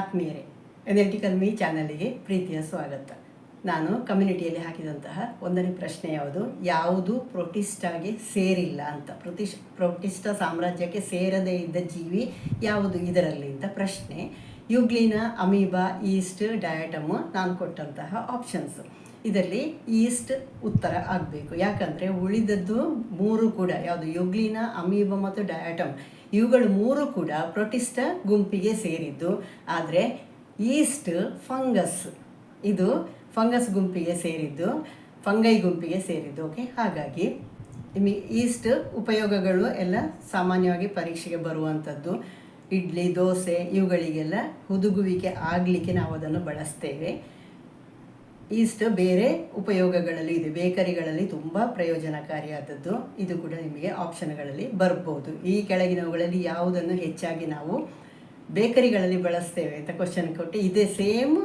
ಆತ್ಮೀಯರೇ ಎನರ್ಟಿಕಲ್ ಮೀ ಚಾನಲಿಗೆ ಪ್ರೀತಿಯ ಸ್ವಾಗತ. ನಾನು ಕಮ್ಯುನಿಟಿಯಲ್ಲಿ ಹಾಕಿದಂತಹ ಒಂದನೇ ಪ್ರಶ್ನೆ ಯಾವುದು? ಯಾವುದು ಪ್ರೊಟಿಸ್ಟಾಗೆ ಸೇರಿಲ್ಲ ಅಂತ. ಪ್ರೊಟಿಸ್, ಪ್ರೊಟಿಸ್ಟ ಸಾಮ್ರಾಜ್ಯಕ್ಕೆ ಸೇರದೇ ಇದ್ದ ಜೀವಿ ಯಾವುದು ಇದರಲ್ಲಿ ಅಂತ ಪ್ರಶ್ನೆ. ಯುಗ್ಲಿನ ಅಮೀಬಾ ಈಸ್ಟ್ ಡಯಾಟಮ್ ನಾನು ಕೊಟ್ಟಂತಹ ಆಪ್ಷನ್ಸ್ ಇದರಲ್ಲಿ ಈಸ್ಟ್ ಉತ್ತರ ಆಗಬೇಕು. ಯಾಕಂದರೆ ಉಳಿದದ್ದು ಮೂರು ಕೂಡ, ಯಾವುದು ಯುಗ್ಲಿನ, ಅಮೀಬ ಮತ್ತು ಡಯಾಟಮ್, ಇವುಗಳು ಮೂರು ಕೂಡ ಪ್ರೊಟಿಸ್ಟ ಗುಂಪಿಗೆ ಸೇರಿದ್ದು. ಆದರೆ ಈಸ್ಟ್ ಫಂಗಸ್, ಇದು ಫಂಗಸ್ ಗುಂಪಿಗೆ ಸೇರಿದ್ದು, ಫಂಗೈ ಗುಂಪಿಗೆ ಸೇರಿದ್ದು. ಓಕೆ ಹಾಗಾಗಿ ನಿಮಗೆ ಈಸ್ಟ್ ಉಪಯೋಗಗಳು ಎಲ್ಲ ಸಾಮಾನ್ಯವಾಗಿ ಪರೀಕ್ಷೆಗೆ ಬರುವಂಥದ್ದು. ಇಡ್ಲಿ, ದೋಸೆ, ಇವುಗಳಿಗೆಲ್ಲ ಹುದುಗುವಿಕೆ ಆಗಲಿಕ್ಕೆ ನಾವು ಅದನ್ನು ಬಳಸ್ತೇವೆ. ಈಸ್ಟ್ ಬೇರೆ ಉಪಯೋಗಗಳಲ್ಲಿ ಇದೆ. ಬೇಕರಿಗಳಲ್ಲಿ ತುಂಬ ಪ್ರಯೋಜನಕಾರಿಯಾದದ್ದು. ಇದು ಕೂಡ ನಿಮಗೆ ಆಪ್ಷನ್ಗಳಲ್ಲಿ ಬರ್ಬೋದು. ಈ ಕೆಳಗಿನವುಗಳಲ್ಲಿ ಯಾವುದನ್ನು ಹೆಚ್ಚಾಗಿ ನಾವು ಬೇಕರಿಗಳಲ್ಲಿ ಬಳಸ್ತೇವೆ ಅಂತ ಕ್ವಶನ್ ಕೊಟ್ಟು ಇದೇ ಸೇಮ್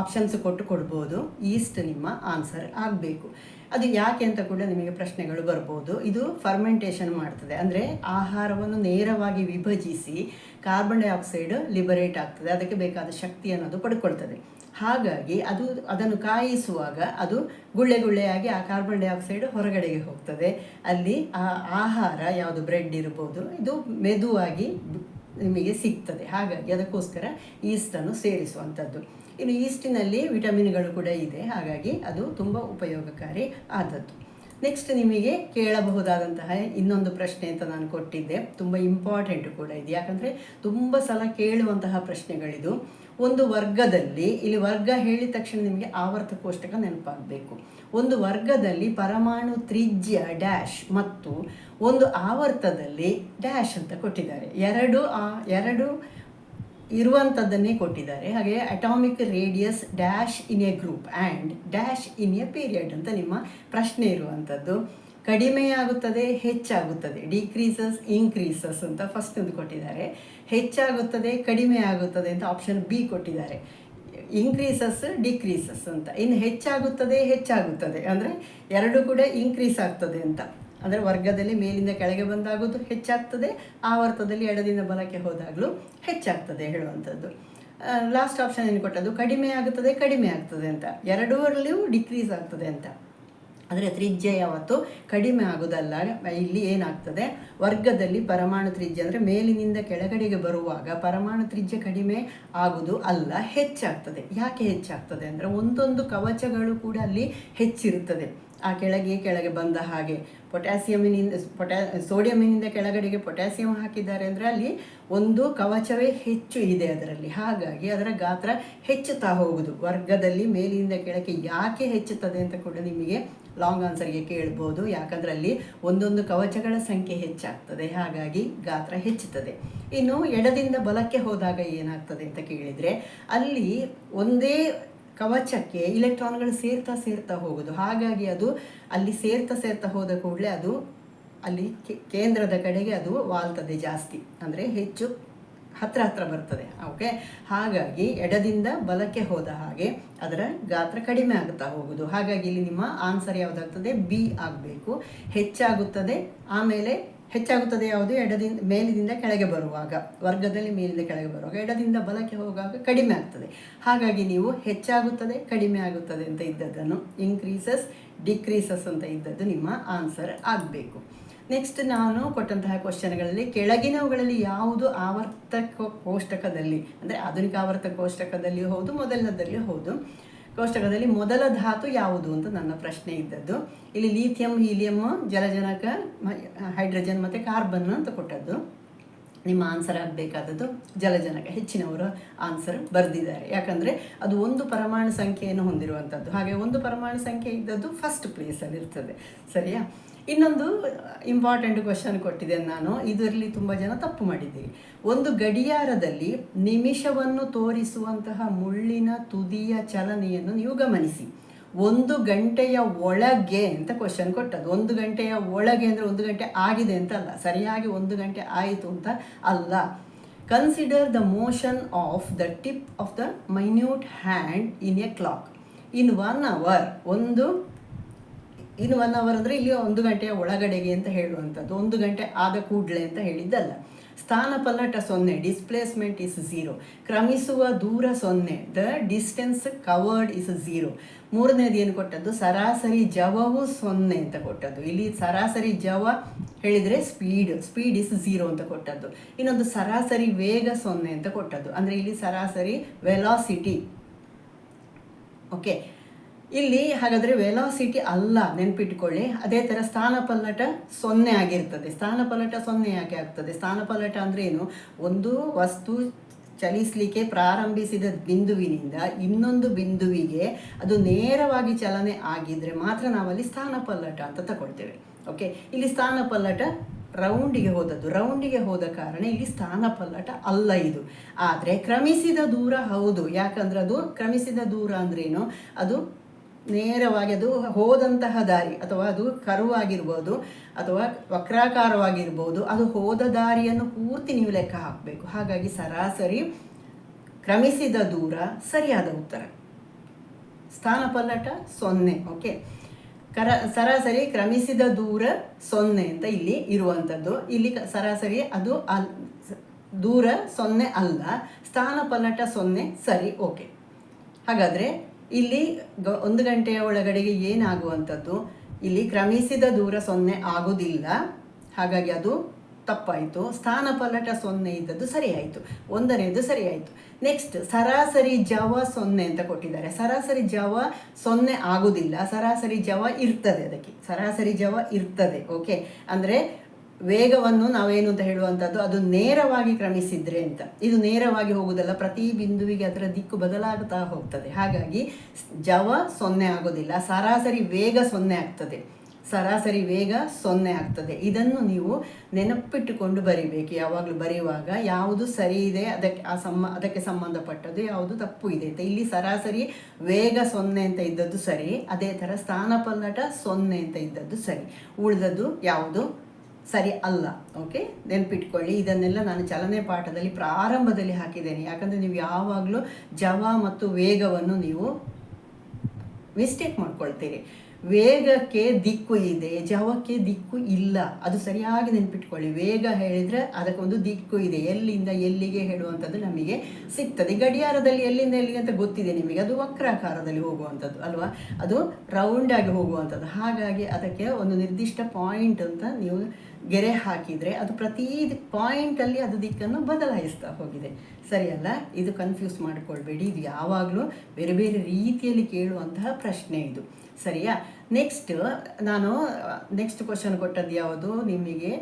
ಆಪ್ಷನ್ಸ್ ಕೊಟ್ಟು ಕೊಡ್ಬೋದು. ಈಸ್ಟ್ ನಿಮ್ಮ ಆನ್ಸರ್ ಆಗಬೇಕು. ಅದು ಯಾಕೆ ಅಂತ ಕೂಡ ನಿಮಗೆ ಪ್ರಶ್ನೆಗಳು ಬರ್ಬೋದು. ಇದು ಫರ್ಮೆಂಟೇಷನ್ ಮಾಡ್ತದೆ. ಅಂದರೆ ಆಹಾರವನ್ನು ನೇರವಾಗಿ ವಿಭಜಿಸಿ ಕಾರ್ಬನ್ ಡೈಆಕ್ಸೈಡ್ ಲಿಬರೇಟ್ ಆಗ್ತದೆ. ಅದಕ್ಕೆ ಬೇಕಾದ ಶಕ್ತಿ ಅನ್ನೋದು ಪಡ್ಕೊಳ್ತದೆ. ಹಾಗಾಗಿ ಅದು ಅದನ್ನು ಕಾಯಿಸುವಾಗ ಅದು ಗುಳ್ಳೆ ಗುಳ್ಳೆಯಾಗಿ ಆ ಕಾರ್ಬನ್ ಡೈಆಕ್ಸೈಡ್ ಹೊರಗಡೆಗೆ ಹೋಗ್ತದೆ. ಅಲ್ಲಿ ಆ ಆಹಾರ, ಯಾವುದು ಬ್ರೆಡ್ ಇರ್ಬೋದು, ಇದು ಮೆದುವಾಗಿ ನಿಮಗೆ ಸಿಗ್ತದೆ. ಹಾಗಾಗಿ ಅದಕ್ಕೋಸ್ಕರ ಈಸ್ಟನ್ನು ಸೇರಿಸುವಂಥದ್ದು. ಇನ್ನು ಈಸ್ಟಿನಲ್ಲಿ ವಿಟಮಿನ್ಗಳು ಕೂಡ ಇದೆ. ಹಾಗಾಗಿ ಅದು ತುಂಬ ಉಪಯೋಗಕಾರಿ ಆದದ್ದು. ನೆಕ್ಸ್ಟ್ ನಿಮಗೆ ಕೇಳಬಹುದಾದಂತಹ ಇನ್ನೊಂದು ಪ್ರಶ್ನೆ ಅಂತ ನಾನು ಕೊಟ್ಟಿದ್ದೆ. ತುಂಬ ಇಂಪಾರ್ಟೆಂಟ್ ಕೂಡ ಇದೆ. ಯಾಕಂದರೆ ತುಂಬ ಸಲ ಕೇಳುವಂತಹ ಪ್ರಶ್ನೆಗಳಿದು. ಒಂದು ವರ್ಗದಲ್ಲಿ, ಇಲ್ಲಿ ವರ್ಗ ಹೇಳಿದ ತಕ್ಷಣ ನಿಮಗೆ ಆವರ್ತ ಕೋಷ್ಟಕ ನೆನಪಾಗಬೇಕು. ಒಂದು ವರ್ಗದಲ್ಲಿ ಪರಮಾಣು ತ್ರಿಜ್ಯ ಡ್ಯಾಶ್ ಮತ್ತು ಒಂದು ಆವರ್ತದಲ್ಲಿ ಡ್ಯಾಶ್ ಅಂತ ಕೊಟ್ಟಿದ್ದಾರೆ. ಎರಡು ಆ, ಎರಡು ಇರುವಂಥದ್ದನ್ನೇ ಕೊಟ್ಟಿದ್ದಾರೆ. ಹಾಗೆ atomic radius dash in a group and dash in a period ಅಂತ ನಿಮ್ಮ ಪ್ರಶ್ನೆ ಇರುವಂಥದ್ದು ಕಡಿಮೆಯಾಗುತ್ತದೆ, ಹೆಚ್ಚಾಗುತ್ತದೆ ಡಿಕ್ರೀಸಸ್ ಇನ್ಕ್ರೀಸಸ್ ಅಂತ ಫಸ್ಟ್ ಒಂದು ಕೊಟ್ಟಿದ್ದಾರೆ. ಹೆಚ್ಚಾಗುತ್ತದೆ ಕಡಿಮೆ ಆಗುತ್ತದೆ ಅಂತ ಆಪ್ಷನ್ ಬಿ ಕೊಟ್ಟಿದ್ದಾರೆ. ಇನ್ಕ್ರೀಸಸ್ ಡಿಕ್ರೀಸಸ್ ಅಂತ. ಇನ್ನು ಹೆಚ್ಚಾಗುತ್ತದೆ ಹೆಚ್ಚಾಗುತ್ತದೆ. ಅಂದರೆ ಎರಡು ಕೂಡ ಇನ್ಕ್ರೀಸ್ ಆಗ್ತದೆ ಅಂತ. ಅಂದರೆ ವರ್ಗದಲ್ಲಿ ಮೇಲಿಂದ ಕೆಳಗೆ ಬಂದಾಗೋದು ಹೆಚ್ಚಾಗ್ತದೆ, ಆವರ್ತದಲ್ಲಿ ಎಡದಿಂದ ಬಲಕ್ಕೆ ಹೋದಾಗಲೂ ಹೆಚ್ಚಾಗ್ತದೆ ಹೇಳುವಂಥದ್ದು. ಲಾಸ್ಟ್ ಆಪ್ಷನ್ ಏನು ಕೊಟ್ಟದ್ದು? ಕಡಿಮೆ ಆಗುತ್ತದೆ, ಕಡಿಮೆ ಆಗ್ತದೆ ಅಂತ. ಎರಡೂರಲ್ಲಿಯೂ ಡಿಕ್ರೀಸ್ ಆಗ್ತದೆ ಅಂತ. ಆದರೆ ತ್ರಿಜ್ಯ ಯಾವತ್ತು ಕಡಿಮೆ ಆಗೋದಲ್ಲ. ಇಲ್ಲಿ ಏನಾಗ್ತದೆ? ವರ್ಗದಲ್ಲಿ ಪರಮಾಣು ತ್ರಿಜ್ಯ ಅಂದರೆ ಮೇಲಿನಿಂದ ಕೆಳಗಡೆಗೆ ಬರುವಾಗ ಪರಮಾಣು ತ್ರಿಜ್ಯ ಕಡಿಮೆ ಆಗುವುದು ಅಲ್ಲ, ಹೆಚ್ಚಾಗ್ತದೆ. ಯಾಕೆ ಹೆಚ್ಚಾಗ್ತದೆ ಅಂದರೆ ಒಂದೊಂದು ಕವಚಗಳು ಕೂಡ ಅಲ್ಲಿ ಹೆಚ್ಚಿರುತ್ತದೆ. ಆ ಕೆಳಗೆ ಕೆಳಗೆ ಬಂದ ಹಾಗೆ ಪೊಟ್ಯಾಸಿಯಮಿನಿಂದ ಪೊಟ್ಯಾ ಸೋಡಿಯಮಿನಿಂದ ಕೆಳಗಡೆಗೆ ಪೊಟ್ಯಾಸಿಯಂ ಹಾಕಿದ್ದಾರೆ ಅಂದರೆ ಅಲ್ಲಿ ಒಂದು ಕವಚವೇ ಹೆಚ್ಚು ಇದೆ ಅದರಲ್ಲಿ. ಹಾಗಾಗಿ ಅದರ ಗಾತ್ರ ಹೆಚ್ಚುತ್ತಾ ಹೋಗುವುದು ವರ್ಗದಲ್ಲಿ ಮೇಲಿನಿಂದ ಕೆಳಗೆ ಯಾಕೆ ಹೆಚ್ಚುತ್ತದೆ ಅಂತ ಕೂಡ ನಿಮಗೆ ಲಾಂಗ್ ಆನ್ಸರ್ಗೆ ಕೇಳ್ಬೋದು. ಯಾಕಂದರೆ ಅಲ್ಲಿ ಒಂದೊಂದು ಕವಚಗಳ ಸಂಖ್ಯೆ ಹೆಚ್ಚಾಗ್ತದೆ. ಹಾಗಾಗಿ ಗಾತ್ರ ಹೆಚ್ಚುತ್ತದೆ. ಇನ್ನು ಎಡದಿಂದ ಬಲಕ್ಕೆ ಹೋದಾಗ ಏನಾಗ್ತದೆ ಅಂತ ಕೇಳಿದರೆ ಅಲ್ಲಿ ಒಂದೇ ಕವಚಕ್ಕೆ ಇಲೆಕ್ಟ್ರಾನ್ಗಳು ಸೇರ್ತಾ ಸೇರ್ತಾ ಹೋಗೋದು. ಹಾಗಾಗಿ ಅದು ಅಲ್ಲಿ ಸೇರ್ತಾ ಸೇರ್ತಾ ಹೋದ ಕೂಡಲೇ ಅದು ಅಲ್ಲಿ ಕೇಂದ್ರದ ಕಡೆಗೆ ಅದು ವಾಲ್ತದೆ ಜಾಸ್ತಿ. ಅಂದರೆ ಹೆಚ್ಚು ಹತ್ರ ಹತ್ರ ಬರ್ತದೆ. ಓಕೆ ಹಾಗಾಗಿ ಎಡದಿಂದ ಬಲಕ್ಕೆ ಹೋದ ಹಾಗೆ ಅದರ ಗಾತ್ರ ಕಡಿಮೆ ಆಗುತ್ತಾ ಹೋಗುದು. ಹಾಗಾಗಿ ಇಲ್ಲಿ ನಿಮ್ಮ ಆನ್ಸರ್ ಯಾವುದಾಗ್ತದೆ? ಬಿ ಆಗಬೇಕು. ಹೆಚ್ಚಾಗುತ್ತದೆ, ಆಮೇಲೆ ಹೆಚ್ಚಾಗುತ್ತದೆ ಯಾವುದು? ಎಡದಿಂದ, ಮೇಲಿನಿಂದ ಕೆಳಗೆ ಬರುವಾಗ. ವರ್ಗದಲ್ಲಿ ಮೇಲಿಂದ ಕೆಳಗೆ ಬರುವಾಗ. ಎಡದಿಂದ ಬಲಕ್ಕೆ ಹೋಗುವಾಗ ಕಡಿಮೆ ಆಗ್ತದೆ. ಹಾಗಾಗಿ ನೀವು ಹೆಚ್ಚಾಗುತ್ತದೆ, ಕಡಿಮೆ ಆಗುತ್ತದೆ ಅಂತ ಇದ್ದದ್ದನ್ನು ಇನ್ಕ್ರೀಸಸ್ ಡಿಕ್ರೀಸಸ್ ಅಂತ ಇದ್ದದ್ದು ನಿಮ್ಮ ಆನ್ಸರ್ ಆಗಬೇಕು. ನೆಕ್ಸ್ಟ್ ನಾನು ಕೊಟ್ಟಂತಹ ಕ್ವಶನ್ಗಳಲ್ಲಿ ಕೆಳಗಿನವುಗಳಲ್ಲಿ ಯಾವುದು ಆವರ್ತಕ ಕೋಷ್ಟಕದಲ್ಲಿ, ಅಂದರೆ ಆಧುನಿಕ ಆವರ್ತಕ ಕೋಷ್ಟಕದಲ್ಲಿ ಹೌದು ಮೊದಲನೇದಲ್ಲಿ ಹೌದು. ಕೋಷ್ಟಕದಲ್ಲಿ ಮೊದಲ ಧಾತು ಯಾವುದು ಅಂತ ನನ್ನ ಪ್ರಶ್ನೆ ಇದ್ದದ್ದು. ಇಲ್ಲಿ ಲೀಥಿಯಂ ಹೀಲಿಯಂ ಜಲಜನಕ ಹೈಡ್ರೋಜನ್ ಮತ್ತು ಕಾರ್ಬನ್ ಅಂತ ಕೊಟ್ಟದ್ದು. ನಿಮ್ಮ ಆನ್ಸರ್ ಆಗಬೇಕಾದದ್ದು ಜಲಜನಕ. ಹೆಚ್ಚಿನವರು ಆನ್ಸರ್ ಬರೆದಿದ್ದಾರೆ. ಯಾಕಂದರೆ ಅದು ಒಂದು ಪರಮಾಣು ಸಂಖ್ಯೆಯನ್ನು ಹೊಂದಿರುವಂಥದ್ದು ಹಾಗೆ ಒಂದು ಪರಮಾಣು ಸಂಖ್ಯೆ ಇದ್ದದ್ದು ಫಸ್ಟ್ ಪ್ಲೇಸಲ್ಲಿರ್ತದೆ ಸರಿಯಾ? ಇನ್ನೊಂದು ಇಂಪಾರ್ಟೆಂಟ್ ಕ್ವಶನ್ ಕೊಟ್ಟಿದ್ದೇನೆ ನಾನು. ಇದರಲ್ಲಿ ತುಂಬ ಜನ ತಪ್ಪು ಮಾಡಿದ್ದೀರಿ. ಒಂದು ಗಡಿಯಾರದಲ್ಲಿ ನಿಮಿಷವನ್ನು ತೋರಿಸುವಂತಹ ಮುಳ್ಳಿನ ತುದಿಯ ಚಲನೆಯನ್ನು ನೀವು ಗಮನಿಸಿ. ಒಂದು ಗಂಟೆಯ ಒಳಗೆ ಅಂತ ಕ್ವಶನ್ ಕೊಟ್ಟದ್ದು. ಒಂದು ಗಂಟೆಯ ಒಳಗೆ ಅಂದರೆ ಒಂದು ಗಂಟೆ ಆಗಿದೆ ಅಂತ ಅಲ್ಲ. ಸರಿಯಾಗಿ ಒಂದು ಗಂಟೆ ಆಯಿತು ಅಂತ ಅಲ್ಲ. Consider the motion of the tip of the minute hand in a clock in one hour ಒಂದು ಇನ್ ಒನ್ ಅವರ್ ಅಂದರೆ ಇಲ್ಲಿ ಒಂದು ಗಂಟೆಯ ಒಳಗಡೆಗೆ ಅಂತ ಹೇಳುವಂಥದ್ದು. ಒಂದು ಗಂಟೆ ಆದ ಕೂಡಲೇ ಅಂತ ಹೇಳಿದ್ದಲ್ಲ. ಸ್ಥಾನಪಲ್ಲಟ ಸೊನ್ನೆ ಡಿಸ್ಪ್ಲೇಸ್ಮೆಂಟ್ ಇಸ್ ಝೀರೋ ಕ್ರಮಿಸುವ ದೂರ ಸೊನ್ನೆ the distance covered is zero ಮೂರನೇದು ಏನು ಕೊಟ್ಟದ್ದು? ಸರಾಸರಿ ಜವವು ಸೊನ್ನೆ ಅಂತ ಕೊಟ್ಟದ್ದು. ಇಲ್ಲಿ ಸರಾಸರಿ ಜವ ಹೇಳಿದರೆ ಸ್ಪೀಡ್ ಸ್ಪೀಡ್ ಇಸ್ ಝೀರೋ ಅಂತ ಕೊಟ್ಟದ್ದು. ಇನ್ನೊಂದು ಸರಾಸರಿ ವೇಗ ಸೊನ್ನೆ ಅಂತ ಕೊಟ್ಟದ್ದು. ಅಂದರೆ ಇಲ್ಲಿ ಸರಾಸರಿ ವೆಲಾಸಿಟಿ ಓಕೆ ಇಲ್ಲಿ ಹಾಗಾದರೆ ವೆಲಾಸಿಟಿ ಅಲ್ಲ, ನೆನ್ಪಿಟ್ಕೊಳ್ಳಿ. ಅದೇ ಥರ ಸ್ಥಾನಪಲ್ಲಟ ಸೊನ್ನೆ ಆಗಿರ್ತದೆ. ಸ್ಥಾನಪಲ್ಲಟ ಸೊನ್ನೆ ಯಾಕೆ ಆಗ್ತದೆ? ಸ್ಥಾನಪಲ್ಲಟ ಅಂದ್ರೆ ಏನು? ಒಂದು ವಸ್ತು ಚಲಿಸಲಿಕ್ಕೆ ಪ್ರಾರಂಭಿಸಿದ ಬಿಂದುವಿನಿಂದ ಇನ್ನೊಂದು ಬಿಂದುವಿಗೆ ಅದು ನೇರವಾಗಿ ಚಲನೆ ಆಗಿದ್ರೆ ಮಾತ್ರ ನಾವಲ್ಲಿ ಸ್ಥಾನಪಲ್ಲಟ ಅಂತ ತಗೊಳ್ತೇವೆ. ಓಕೆ ಇಲ್ಲಿ ಸ್ಥಾನಪಲ್ಲಟ ರೌಂಡಿಗೆ ಹೋದದ್ದು. ರೌಂಡಿಗೆ ಹೋದ ಕಾರಣ ಇಲ್ಲಿ ಸ್ಥಾನಪಲ್ಲಟ ಅಲ್ಲ ಇದು. ಆದರೆ ಕ್ರಮಿಸಿದ ದೂರ ಹೌದು. ಯಾಕಂದ್ರೆ ಅದು ಕ್ರಮಿಸಿದ ದೂರ ಅಂದ್ರೇನು ಅದು ನೇರವಾಗಿ ಅದು ಹೋದಂತಹ ದಾರಿ, ಅಥವಾ ಅದು ಕರುವಾಗಿರ್ಬೋದು, ಅಥವಾ ವಕ್ರಾಕಾರವಾಗಿರ್ಬೋದು, ಅದು ಹೋದ ದಾರಿಯನ್ನು ಪೂರ್ತಿ ನೀವು ಲೆಕ್ಕ ಹಾಕಬೇಕು. ಹಾಗಾಗಿ ಸರಾಸರಿ ಕ್ರಮಿಸಿದ ದೂರ ಸರಿಯಾದ ಉತ್ತರ. ಸ್ಥಾನಪಲ್ಲಟ ಸೊನ್ನೆ, ಓಕೆ? ಕರ, ಸರಾಸರಿ ಕ್ರಮಿಸಿದ ದೂರ ಸೊನ್ನೆ ಅಂತ ಇಲ್ಲಿ ಇರುವಂಥದ್ದು. ಇಲ್ಲಿ ಸರಾಸರಿ ಅದು ಅಲ್ ದೂರ ಸೊನ್ನೆ ಅಲ್ಲ ಸ್ಥಾನಪಲ್ಲಟ ಸೊನ್ನೆ ಸರಿ, ಓಕೆ? ಹಾಗಾದರೆ ಇಲ್ಲಿ ಗ, ಒಂದು ಗಂಟೆಯ ಒಳಗಡೆಗೆ ಏನಾಗುವಂಥದ್ದು? ಇಲ್ಲಿ ಕ್ರಮಿಸಿದ ದೂರ ಸೊನ್ನೆ ಆಗೋದಿಲ್ಲ. ಹಾಗಾಗಿ ಅದು ತಪ್ಪಾಯಿತು. ಸ್ಥಾನಪಲ್ಲಟ ಸೊನ್ನೆ ಇದ್ದದ್ದು ಸರಿಯಾಯಿತು. ಒಂದನೇದು ಸರಿಯಾಯಿತು. ನೆಕ್ಸ್ಟ್ ಸರಾಸರಿ ಜವ ಸೊನ್ನೆ ಅಂತ ಕೊಟ್ಟಿದ್ದಾರೆ. ಸರಾಸರಿ ಜವ ಸೊನ್ನೆ ಆಗುವುದಿಲ್ಲ ಸರಾಸರಿ ಜವ ಇರ್ತದೆ ಅದಕ್ಕೆ. ಸರಾಸರಿ ಜವ ಇರ್ತದೆ ಓಕೆ ಅಂದರೆ ವೇಗವನ್ನು ನಾವೇನು ಅಂತ ಹೇಳುವಂಥದ್ದು, ಅದು ನೇರವಾಗಿ ಕ್ರಮಿಸಿದ್ರೆ ಅಂತ. ಇದು ನೇರವಾಗಿ ಹೋಗುವುದಲ್ಲ, ಪ್ರತಿ ಬಿಂದುವಿಗೆ ಅದರ ದಿಕ್ಕು ಬದಲಾಗುತ್ತಾ ಹೋಗ್ತದೆ. ಹಾಗಾಗಿ ಜವ ಸೊನ್ನೆ ಆಗೋದಿಲ್ಲ, ಸರಾಸರಿ ವೇಗ ಸೊನ್ನೆ ಆಗ್ತದೆ. ಸರಾಸರಿ ವೇಗ ಸೊನ್ನೆ ಆಗ್ತದೆ. ಇದನ್ನು ನೀವು ನೆನಪಿಟ್ಟುಕೊಂಡು ಬರೀಬೇಕು. ಯಾವಾಗಲೂ ಬರೆಯುವಾಗ ಯಾವುದು ಸರಿ ಇದೆ, ಅದಕ್ಕೆ ಆ ಸಂಬ, ಅದಕ್ಕೆ ಸಂಬಂಧಪಟ್ಟದ್ದು ಯಾವುದು ತಪ್ಪು ಇದೆ ಅಂತ. ಇಲ್ಲಿ ಸರಾಸರಿ ವೇಗ ಸೊನ್ನೆ ಅಂತ ಇದ್ದದ್ದು ಸರಿ, ಅದೇ ಥರ ಸ್ಥಾನಪಲ್ಲಟ ಸೊನ್ನೆ ಅಂತ ಇದ್ದದ್ದು ಸರಿ. ಉಳಿದದ್ದು ಯಾವುದು? ಸರಿ ಅಲ್ಲ ಓಕೆ ನೆನ್ಪಿಟ್ಕೊಳ್ಳಿ, ಇದನ್ನೆಲ್ಲ ನಾನು ಚಲನೆ ಪಾಠದಲ್ಲಿ ಪ್ರಾರಂಭದಲ್ಲಿ ಹಾಕಿದ್ದೇನೆ. ಯಾಕಂದರೆ ನೀವು ಯಾವಾಗಲೂ ಜವ ಮತ್ತು ವೇಗವನ್ನು ನೀವು ಮಿಸ್ಟೇಕ್ ಮಾಡ್ಕೊಳ್ತೀರಿ. ವೇಗಕ್ಕೆ ದಿಕ್ಕು ಇದೆ, ಜವಕ್ಕೆ ದಿಕ್ಕು ಇಲ್ಲ, ಅದು ಸರಿಯಾಗಿ ನೆನ್ಪಿಟ್ಕೊಳ್ಳಿ. ವೇಗ ಹೇಳಿದರೆ ಅದಕ್ಕೊಂದು ದಿಕ್ಕು ಇದೆ. ಎಲ್ಲಿಂದ ಎಲ್ಲಿಗೆ ಹೇಳುವಂಥದ್ದು ನಮಗೆ ಸಿಗ್ತದೆ. ಗಡಿಯಾರದಲ್ಲಿ ಎಲ್ಲಿಂದ ಎಲ್ಲಿಗೆ ಅಂತ ಗೊತ್ತಿದೆ ನಿಮಗೆ. ಅದು ವಕ್ರಾಕಾರದಲ್ಲಿ ಹೋಗುವಂಥದ್ದು ಅಲ್ವಾ? ಅದು ರೌಂಡಾಗಿ ಹೋಗುವಂಥದ್ದು. ಹಾಗಾಗಿ ಅದಕ್ಕೆ ಒಂದು ನಿರ್ದಿಷ್ಟ ಪಾಯಿಂಟ್ ಅಂತ ನೀವು ಗೆರೆ ಹಾಕಿದರೆ ಅದು ಪ್ರತಿ ಪಾಯಿಂಟಲ್ಲಿ ಅದು ದಿಕ್ಕನ್ನು ಬದಲಾಯಿಸ್ತಾ ಹೋಗಿದೆ. ಸರಿಯಲ್ಲ? ಇದು ಕನ್ಫ್ಯೂಸ್ ಮಾಡಿಕೊಳ್ಬೇಡಿ. ಇದು ಯಾವಾಗಲೂ ಬೇರೆ ಬೇರೆ ರೀತಿಯಲ್ಲಿ ಕೇಳುವಂತಹ ಪ್ರಶ್ನೆ ಇದು. ಸರಿಯಾ? ನೆಕ್ಸ್ಟ್ ನಾನು ನೆಕ್ಸ್ಟ್ ಕ್ವಶನ್ ಕೊಟ್ಟದ್ದು ಯಾವುದು ನಿಮಗೆ?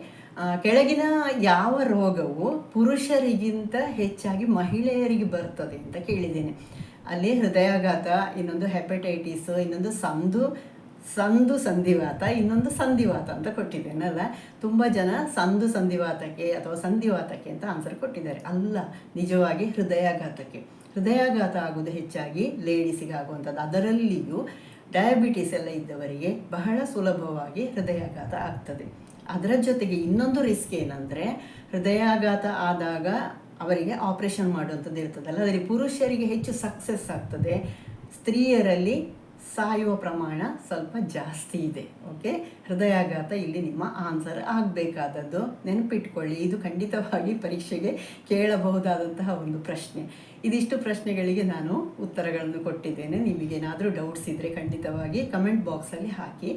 ಕೆಳಗಿನ ಯಾವ ರೋಗವು ಪುರುಷರಿಗಿಂತ ಹೆಚ್ಚಾಗಿ ಮಹಿಳೆಯರಿಗೆ ಬರ್ತದೆ ಅಂತ ಕೇಳಿದ್ದೇನೆ. ಅಲ್ಲಿ ಹೃದಯಾಘಾತ, ಇನ್ನೊಂದು ಹೆಪಟೈಟಿಸ್ ಇನ್ನೊಂದು ಸಂದು ಸಂದು ಸಂಧಿವಾತ, ಇನ್ನೊಂದು ಸಂಧಿವಾತ ಅಂತ ಕೊಟ್ಟಿದ್ದೇನಲ್ಲ ತುಂಬ ಜನ ಸಂದು ಸಂಧಿವಾತಕ್ಕೆ ಅಥವಾ ಸಂಧಿವಾತಕ್ಕೆ ಅಂತ ಆನ್ಸರ್ ಕೊಟ್ಟಿದ್ದಾರೆ. ಅಲ್ಲ, ನಿಜವಾಗಿ ಹೃದಯಾಘಾತಕ್ಕೆ. ಹೃದಯಾಘಾತ ಆಗುವುದು ಹೆಚ್ಚಾಗಿ ಲೇಡೀಸಿಗೆ ಆಗುವಂಥದ್ದು. ಅದರಲ್ಲಿಯೂ ಡಯಾಬಿಟೀಸ್ ಎಲ್ಲ ಇದ್ದವರಿಗೆ ಬಹಳ ಸುಲಭವಾಗಿ ಹೃದಯಾಘಾತ ಆಗ್ತದೆ. ಅದರ ಜೊತೆಗೆ ಇನ್ನೊಂದು ರಿಸ್ಕ್ ಏನಂದರೆ ಹೃದಯಾಘಾತ ಆದಾಗ ಅವರಿಗೆ ಆಪರೇಷನ್ ಮಾಡುವಂಥದ್ದು ಇರ್ತದಲ್ಲ, ಅದರಲ್ಲಿ ಪುರುಷರಿಗೆ ಹೆಚ್ಚು ಸಕ್ಸಸ್ ಆಗ್ತದೆ. ಸ್ತ್ರೀಯರಲ್ಲಿ ಸಾಯುವ ಪ್ರಮಾಣ ಸ್ವಲ್ಪ ಜಾಸ್ತಿ ಇದೆ ಓಕೆ ಹೃದಯಾಘಾತ ಇಲ್ಲಿ ನಿಮ್ಮ ಆನ್ಸರ್ ಆಗಬೇಕಾದದ್ದು. ನೆನಪಿಟ್ಕೊಳ್ಳಿ, ಇದು ಖಂಡಿತವಾಗಿ ಪರೀಕ್ಷೆಗೆ ಕೇಳಬಹುದಾದಂತಹ ಒಂದು ಪ್ರಶ್ನೆ. ಇದಿಷ್ಟು ಪ್ರಶ್ನೆಗಳಿಗೆ ನಾನು ಉತ್ತರಗಳನ್ನು ಕೊಟ್ಟಿದ್ದೇನೆ. ನಿಮಗೇನಾದರೂ ಡೌಟ್ಸ್ ಇದ್ದರೆ ಖಂಡಿತವಾಗಿ ಕಮೆಂಟ್ ಬಾಕ್ಸಲ್ಲಿ ಹಾಕಿ.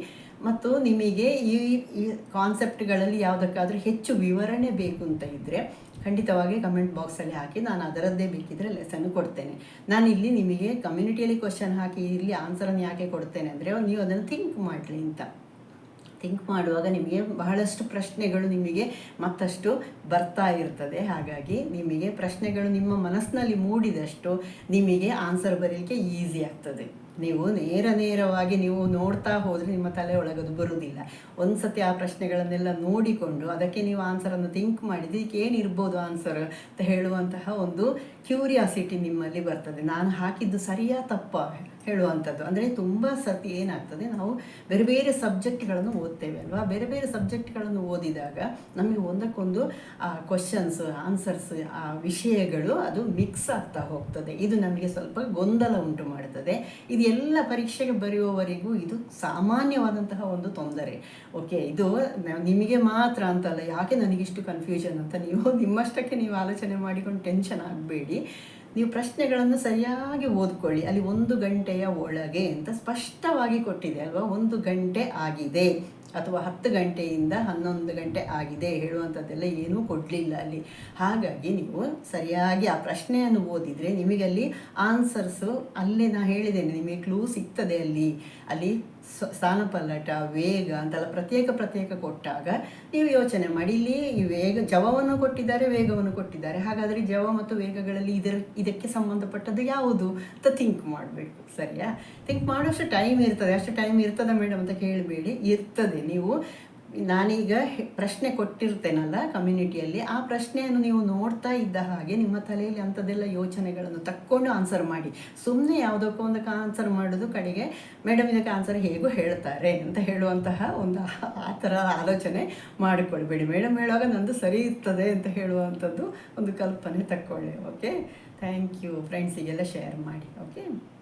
ಮತ್ತು ನಿಮಗೆ ಈ ಈ ಕಾನ್ಸೆಪ್ಟ್ಗಳಲ್ಲಿ ಯಾವುದಕ್ಕಾದರೂ ಹೆಚ್ಚು ವಿವರಣೆ ಬೇಕು ಅಂತ ಇದ್ದರೆ ಖಂಡಿತವಾಗಿ ಕಮೆಂಟ್ ಬಾಕ್ಸಲ್ಲಿ ಹಾಕಿ, ನಾನು ಅದರದ್ದೇ ಬೇಕಿದ್ರೆ ಲೆಸನ್ ಕೊಡ್ತೇನೆ. ನಾನು ಇಲ್ಲಿ ನಿಮಗೆ ಕಮ್ಯುನಿಟಿಯಲ್ಲಿ ಕ್ವಶನ್ ಹಾಕಿ, ಇಲ್ಲಿ ಆನ್ಸರನ್ನು ಯಾಕೆ ಕೊಡ್ತೇನೆ ಅಂದರೆ, ನೀವು ಅದನ್ನು ಥಿಂಕ್ ಮಾಡಲಿ ಅಂತ. ಥಿಂಕ್ ಮಾಡುವಾಗ ನಿಮಗೆ ಬಹಳಷ್ಟು ಪ್ರಶ್ನೆಗಳು ನಿಮಗೆ ಮತ್ತಷ್ಟು ಬರ್ತಾ ಇರ್ತದೆ. ಹಾಗಾಗಿ ನಿಮಗೆ ಪ್ರಶ್ನೆಗಳು ನಿಮ್ಮ ಮನಸ್ಸಿನಲ್ಲಿ ಮೂಡಿದಷ್ಟು ನಿಮಗೆ ಆನ್ಸರ್ ಬರೀಲಿಕ್ಕೆ ಈಸಿ ಆಗ್ತದೆ. ನೀವು ನೇರ ನೇರವಾಗಿ ನೀವು ನೋಡ್ತಾ ಹೋದರೆ ನಿಮ್ಮ ತಲೆ ಒಳಗದು ಬರುವುದಿಲ್ಲ ಒಂದು ಸತಿ ಆ ಪ್ರಶ್ನೆಗಳನ್ನೆಲ್ಲ ನೋಡಿಕೊಂಡು ಅದಕ್ಕೆ ನೀವು ಆನ್ಸರನ್ನು ಥಿಂಕ್ ಮಾಡಿದ್ದು ಇದಕ್ಕೆ ಏನಿರ್ಬೋದು ಆನ್ಸರ್ ಅಂತ ಹೇಳುವಂತಹ ಒಂದು ಕ್ಯೂರಿಯಾಸಿಟಿ ನಿಮ್ಮಲ್ಲಿ ಬರ್ತದೆ. ನಾನು ಹಾಕಿದ್ದು ಸರಿಯಾ ತಪ್ಪ? ಹೇಳುವಂಥದ್ದು. ಅಂದರೆ ತುಂಬ ಸತಿ ಏನಾಗ್ತದೆ, ನಾವು ಬೇರೆ ಬೇರೆ ಸಬ್ಜೆಕ್ಟ್ಗಳನ್ನು ಓದ್ತೇವೆ ಅಲ್ವಾ? ಬೇರೆ ಬೇರೆ ಸಬ್ಜೆಕ್ಟ್ಗಳನ್ನು ಓದಿದಾಗ ನಮಗೆ ಒಂದಕ್ಕೊಂದು ಕ್ವಶನ್ಸ್ ಆನ್ಸರ್ಸ್ ಆ, ವಿಷಯಗಳು ಅದು ಮಿಕ್ಸ್ ಆಗ್ತಾ ಹೋಗ್ತದೆ. ಇದು ನಮಗೆ ಸ್ವಲ್ಪ ಗೊಂದಲ ಉಂಟು ಮಾಡ್ತದೆ. ಇದು ಎಲ್ಲ ಪರೀಕ್ಷೆಗೆ ಬರೆಯುವವರೆಗೂ ಇದು ಸಾಮಾನ್ಯವಾದಂತಹ ಒಂದು ತೊಂದರೆ. ಓಕೆ ಇದು ನಿಮಗೆ ಮಾತ್ರ ಅಂತಲ್ಲ, ಯಾಕೆ ನನಗಿಷ್ಟು ಕನ್ಫ್ಯೂಷನ್ ಅಂತ? ನೀವು ನಿಮ್ಮಷ್ಟಕ್ಕೆ ನೀವು ಆಲೋಚನೆ ಮಾಡಿಕೊಂಡು ಟೆನ್ಷನ್ ಆಗಬೇಡಿ. ನೀವು ಪ್ರಶ್ನೆಗಳನ್ನು ಸರಿಯಾಗಿ ಓದ್ಕೊಳ್ಳಿ. ಅಲ್ಲಿ ಒಂದು ಗಂಟೆಯ ಒಳಗೆ ಅಂತ ಸ್ಪಷ್ಟವಾಗಿ ಕೊಟ್ಟಿದೆ ಅಲ್ವಾ? ಒಂದು ಗಂಟೆ ಆಗಿದೆ ಅಥವಾ ಹತ್ತು ಗಂಟೆಯಿಂದ ಹನ್ನೊಂದು ಗಂಟೆ ಆಗಿದೆ ಹೇಳುವಂಥದ್ದೆಲ್ಲ ಏನೂ ಕೊಡಲಿಲ್ಲ ಅಲ್ಲಿ. ಹಾಗಾಗಿ ನೀವು ಸರಿಯಾಗಿ ಆ ಪ್ರಶ್ನೆಯನ್ನು ಓದಿದರೆ ನಿಮಗೆ ಅಲ್ಲಿ ಆನ್ಸರ್ಸು ಅಲ್ಲೇ ನಾನು ಹೇಳಿದ್ದೇನೆ, ನಿಮಗೆ ಕ್ಲೂ ಸಿಗ್ತದೆ ಅಲ್ಲಿ. ಅಲ್ಲಿ ಸ್ಥಾನಪಲ್ಲಟ, ವೇಗ ಅಂತೆಲ್ಲ ಪ್ರತ್ಯೇಕ ಪ್ರತ್ಯೇಕ ಕೊಟ್ಟಾಗ ನೀವು ಯೋಚನೆ ಮಾಡಿ, ಇಲ್ಲಿ ಈ ವೇಗ, ಜವವನ್ನು ಕೊಟ್ಟಿದ್ದಾರೆ, ವೇಗವನ್ನು ಕೊಟ್ಟಿದ್ದಾರೆ. ಹಾಗಾದರೆ ಜವ ಮತ್ತು ವೇಗಗಳಲ್ಲಿ ಇದರ, ಇದಕ್ಕೆ ಸಂಬಂಧಪಟ್ಟದ್ದು ಯಾವುದು ಅಂತ ಥಿಂಕ್ ಮಾಡಬೇಕು, ಸರಿಯಾ? ಥಿಂಕ್ ಮಾಡೋಷ್ಟು ಟೈಮ್ ಇರ್ತದೆ, ಅಷ್ಟು ಟೈಮ್ ಇರ್ತದೆ ಮೇಡಮ್ ಅಂತ ಕೇಳಬೇಡಿ. ಇರ್ತದೆ, ನೀವು ನಾನೀಗ ಪ್ರಶ್ನೆ ಕೊಟ್ಟಿರ್ತೇನಲ್ಲ ಕಮ್ಯುನಿಟಿಯಲ್ಲಿ ಆ ಪ್ರಶ್ನೆಯನ್ನು ನೀವು ನೋಡ್ತಾ ಇದ್ದ ಹಾಗೆ ನಿಮ್ಮ ತಲೆಯಲ್ಲಿ ಅಂಥದ್ದೆಲ್ಲ ಯೋಚನೆಗಳನ್ನು ತಕ್ಕೊಂಡು ಆನ್ಸರ್ ಮಾಡಿ. ಸುಮ್ಮನೆ ಯಾವುದಕ್ಕೋ ಒಂದಕ್ಕೆ ಆನ್ಸರ್ ಮಾಡೋದು ಕಡೆಗೆ ಮೇಡಮ್ ಇದಕ್ಕೆ ಆನ್ಸರ್ ಹೇಗೂ ಹೇಳ್ತಾರೆ ಅಂತ ಹೇಳುವಂತಹ ಒಂದು ಆ ಥರ ಆಲೋಚನೆ ಮಾಡಿಕೊಳ್ಬೇಡಿ. ಮೇಡಮ್ ಹೇಳುವಾಗ ನಂದು ಸರಿ ಇರ್ತದೆ ಅಂತ ಹೇಳುವಂಥದ್ದು ಒಂದು ಕಲ್ಪನೆ ತಕ್ಕೊಳ್ಳಿ ಓಕೆ ಥ್ಯಾಂಕ್ ಯು ಫ್ರೆಂಡ್ಸಿಗೆಲ್ಲ ಶೇರ್ ಮಾಡಿ ಓಕೆ